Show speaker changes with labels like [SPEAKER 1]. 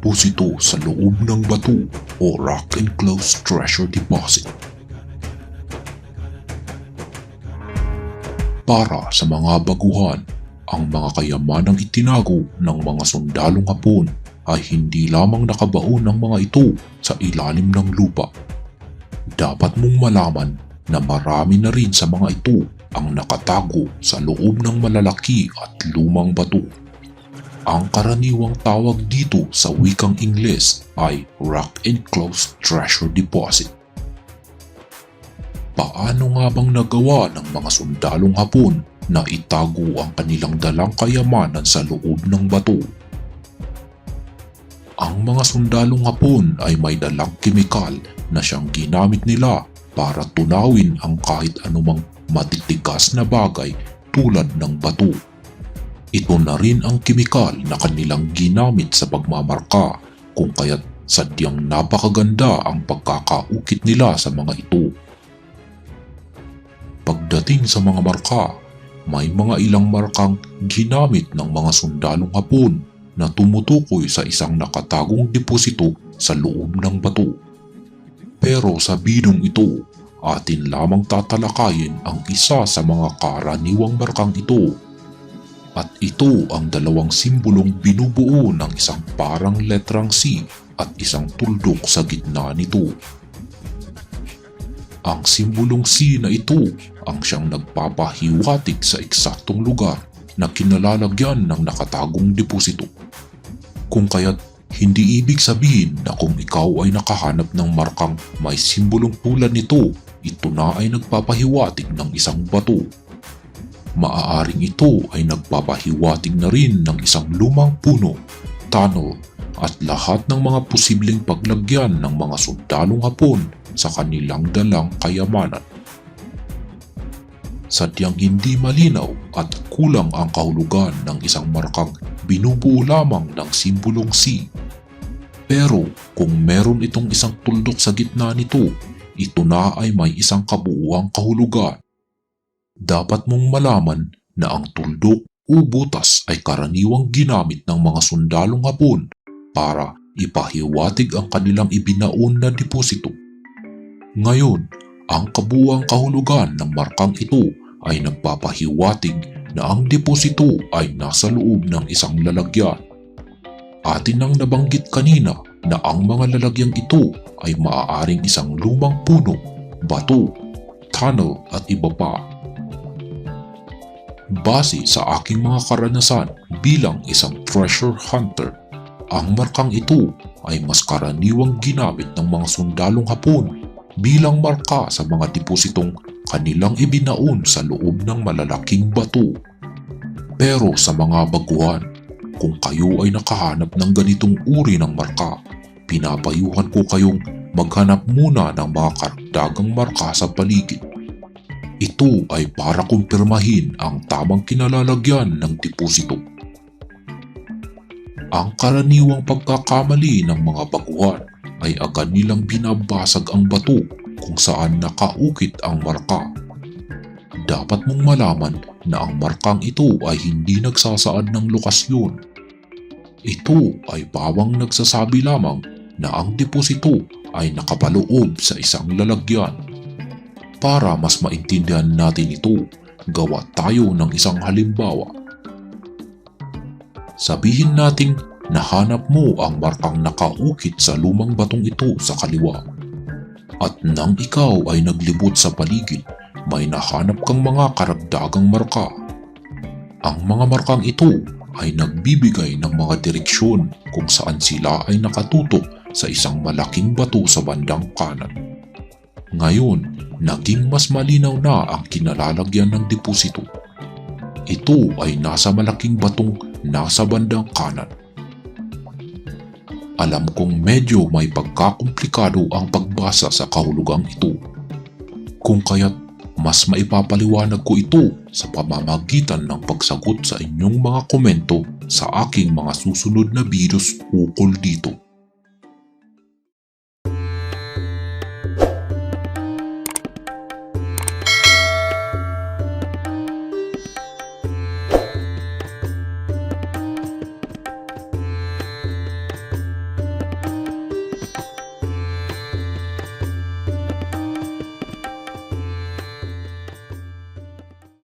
[SPEAKER 1] deposito sa loob ng bato o rock enclosed treasure deposit. Para sa mga baguhan, ang mga kayamanang itinago ng mga sundalong hapon ay hindi lamang nakabaon ng mga ito sa ilalim ng lupa. Dapat mong malaman na marami na rin sa mga ito ang nakatago sa loob ng malalaki at lumang bato. Ang karaniwang tawag dito sa wikang Ingles ay Rock Enclosed Treasure Deposit. Paano nga bang nagawa ng mga sundalong hapon na itago ang kanilang dalang kayamanan sa loob ng bato? Ang mga sundalong hapon ay may dalang kemikal na siyang ginamit nila para tunawin ang kahit anumang matitigas na bagay tulad ng bato. Ito na rin ang kemikal na kanilang ginamit sa pagmamarka kung kaya't sadyang napakaganda ang pagkakaukit nila sa mga ito. Pagdating sa mga marka, may mga ilang markang ginamit ng mga sundalong hapon na tumutukoy sa isang nakatagong deposito sa loob ng bato. Pero sa bidong ito, atin lamang tatalakayin ang isa sa mga karaniwang markang ito. At ito ang dalawang simbolong binubuo ng isang parang letrang C at isang tuldok sa gitna nito. Ang simbolong C na ito ang siyang nagpapahiwatig sa eksaktong lugar na kinalalagyan ng nakatagong deposito. Kung kaya't hindi ibig sabihin na kung ikaw ay nakahanap ng markang may simbolong tulad nito, ito na ay nagpapahiwatig ng isang bato. Maaaring ito ay nagpapahiwatig na rin ng isang lumang puno, tunnel, at lahat ng mga posibleng paglagyan ng mga sundalong hapon sa kanilang dalang kayamanan. Sadyang hindi malinaw at kulang ang kahulugan ng isang markang binubuo lamang ng simbolong C. Pero kung meron itong isang tuldok sa gitna nito, ito na ay may isang kabuuang kahulugan. Dapat mong malaman na ang tuldok o butas ay karaniwang ginamit ng mga sundalong hapon para ipahiwatig ang kanilang ibinaon na deposito. Ngayon, ang kabuang kahulugan ng markang ito ay nagpapahiwatig na ang deposito ay nasa loob ng isang lalagyan. Atin nang nabanggit kanina na ang mga lalagyang ito ay maaaring isang lumang puno, bato, tunnel at iba pa. Base sa aking mga karanasan bilang isang treasure hunter, ang markang ito ay mas karaniwang ginamit ng mga sundalong hapon bilang marka sa mga depositong kanilang ibinaon sa loob ng malalaking bato. Pero sa mga baguhan, kung kayo ay nakahanap ng ganitong uri ng marka, pinapayuhan ko kayong maghanap muna ng mga karagdagang marka sa paligid. Ito ay para kumpirmahin ang tamang kinalalagyan ng deposito. Ang karaniwang pagkakamali ng mga baguhan ay agad nilang binabasag ang bato kung saan nakaukit ang marka. Dapat mong malaman na ang markang ito ay hindi nagsasaad ng lokasyon. Ito ay bawang nagsasabi lamang na ang deposito ay nakapaloob sa isang lalagyan. Para mas maintindihan natin ito, gawa tayo ng isang halimbawa. Sabihin nating nahanap mo ang markang nakaukit sa lumang batong ito sa kaliwa. At nang ikaw ay naglibot sa paligid, may nahanap kang mga karagdagang marka. Ang mga markang ito ay nagbibigay ng mga direksyon kung saan sila ay nakatutok sa isang malaking bato sa bandang kanan. Ngayon, naging mas malinaw na ang kinalalagyan ng deposito. Ito ay nasa malaking batong nasa bandang kanan. Alam kong medyo may pagkakomplikado ang pagbasa sa kahulugang ito. Kung kaya't mas maipapaliwanag ko ito sa pamamagitan ng pagsagot sa inyong mga komento sa aking mga susunod na videos ukol dito.